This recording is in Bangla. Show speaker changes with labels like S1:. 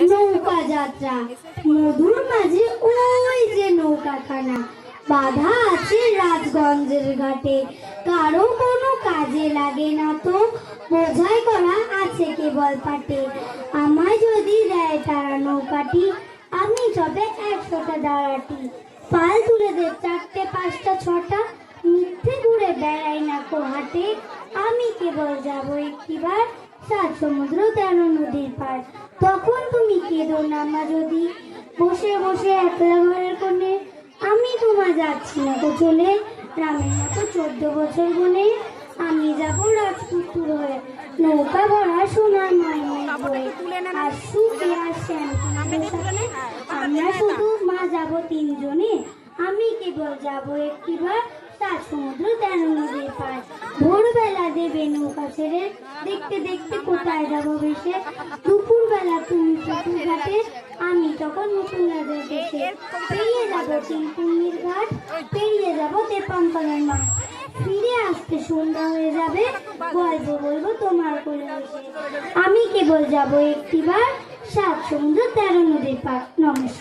S1: নৌকা যাত্রা। নদীর মাঝে ওই যে নৌকাখানা। বাধা আছে রাজগঞ্জের ঘাটে। কারও কোনো কাজে লাগে না তো বোঝাই করা আছে কেবল পাটে। আমায় যদি দেয় তারা নৌকাটি, আমি চটে একশোটা দাঁড়াটি। পাল তুলে দে, চারটে, পাঁচটা, ছটা হাটে আমি কেবল যাব একটিবার। সাত সমুদ্র তেরো নদীর পার তখন তুমি কেঁদো না মা যদি। বসে বসে একলা ঘরের কোণে আমি তোমার যাচ্ছি না তো চলে। রামের মতো চোদ্দ বছর গুনে আমি যাব রাজপুত্র হয়ে। নৌকা ভরা সোনার মাইনের বয়ে। আর সুখে আর শ্যামপুরের আমরা শুধু মা যাব তিনজনে। আমি কেবল যাব একটিবার। সাত সমুদ্র তেরো পার ভোরবেলা দেবে নৌকা ছেড়ে, দেখতে দেখতে কোথায় যাব ভেসে? দুপুরবেলা তুমি পুকুর ঘাটে, আমি তখন নতুন রাজার দেশে। পেরিয়ে যাব তিনকুনির ঘাট, পেরিয়ে যাব তেপান্তলের মাঠ। ফিরে আসতে সন্ধ্যা হয়ে যাবে, গল্প বলব তোমার বসে। আমি কেবল যাব একটিবার, সাত সমুদ্র তেরো নদীর পার নমস্কার।